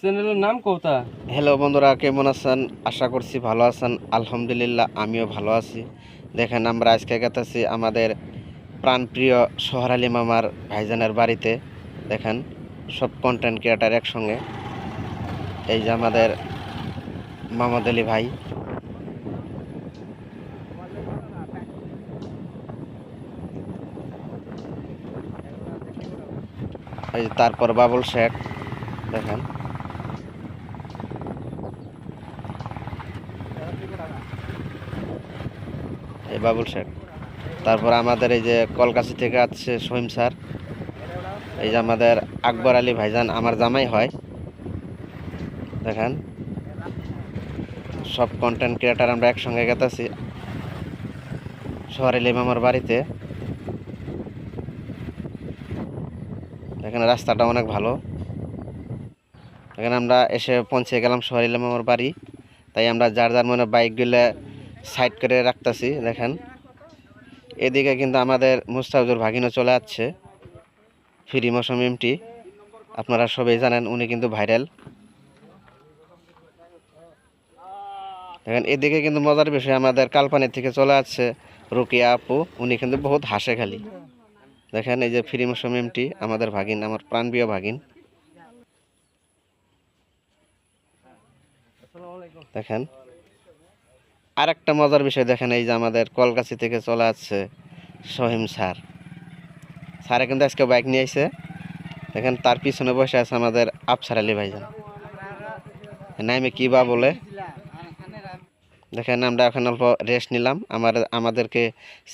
চ্যানেলের নাম কোথা হ্যালো বন্ধুরা কেমন আছেন? আশা করছি ভালো আছেন। আলহামদুলিল্লাহ আমিও ভালো আছি। দেখেন আমরা আজকে গেতেছি আমাদের প্রাণপ্রিয় সোহর আলী মামার ভাইজানের বাড়িতে। দেখেন সব কন্টেন্ট ক্রিয়েটার একসঙ্গে। এই যে আমাদের মামাদ আলী ভাই। এই তারপর বাবুল শেখ দেখেন। এই বাবুল শেখ তারপর আমাদের এই যে কলকাছি থেকে আসছে সহিম স্যার। এই যে আমাদের আকবর আলী ভাইজান, আমার জামাই হয়। দেখেন। সব কন্টেন্ট ক্রিয়েটার আমরা একসঙ্গে গেতেছি। শহরে আমার বাড়িতে। এখানে রাস্তাটা অনেক ভালো। এখানে আমরা এসে পৌঁছে গেলাম শহরে আমার বাড়ি। তাই আমরা যার যার মনে বাইকগুলো সাইড করে রাখতেছি, দেখেন। এদিকে কিন্তু আমাদের মুস্তাফিজুর ভাগিনও চলে আসছে, ফ্রি মৌসুম এমটি। আপনারা সবাই জানেন উনি কিন্তু ভাইরাল দেখেন, এদিকে কিন্তু মজার বিষয়, আমাদের কালপানির থেকে চলে আসছে রুকিয়া আপু, উনি কিন্তু বহুত হাসে খালি। দেখেন এই যে ফ্রি মৌসুম এমটি আমাদের ভাগিন, আমার প্রাণপ্রিয় ভাগিন। দেখেন। আর একটা মজার বিষয় দেখেন, এই যে আমাদের কলকাছি থেকে চলে আসছে সহিম স্যার। স্যারে কিন্তু আজকে বাইক নিয়ে আইছে। দেখেন, তার পিছনে বসে আছে আমাদের আফসার আলী ভাইজান। নামে কি বা বলে? দেখেন, আমরা এখন অল্প রেস্ট নিলাম। আমার, আমাদেরকে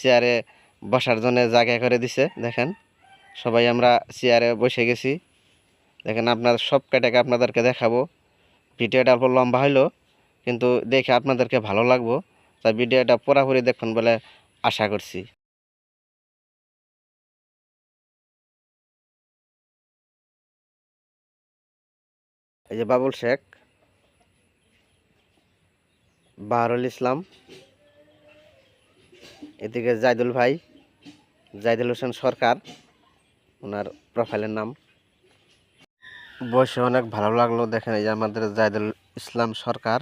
চেয়ারে বসার জন্য জায়গা করে দিছে, দেখেন। সবাই আমরা চেয়ারে বসে গেছি। দেখেন আপনার সব কেটাকে আপনাদেরকে দেখাবো। ভিডিওটা অল্প লম্বা হইল, কিন্তু দেখে আপনাদেরকে ভালো লাগবো। তাই ভিডিওটা পুরাপুরি দেখুন বলে আশা করছি। এই যে বাবুল শেখ, বাহারুল ইসলাম, এদিকে জাইদুল ভাই জাইদুল হোসেন সরকার ওনার প্রোফাইলের নাম। বসে অনেক ভালো লাগল দেখেন এই যে আমাদের জাইদুল ইসলাম সরকার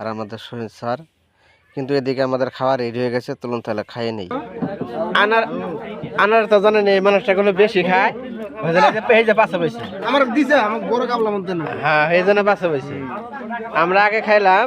আর আমাদের শহীদ স্যার। কিন্তু এদিকে আমাদের খাওয়া রেডি হয়ে গেছে তুলুন তাহলে খাইয়ে নেই। আনার আনার তো জানেন এই মানুষটা গুলো বেশি খায়। আমার হ্যাঁ আমরা আগে খাইলাম।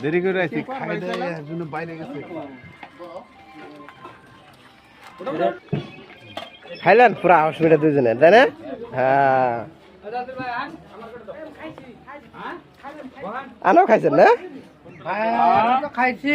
দেরি করে আছি খাই দেয় জন্য বাইরে গেছে। খাইলেন? পুরা অসুবিধা দুজনে তাই না? হ্যাঁ। আনাও খাইছেন না? খাইছি।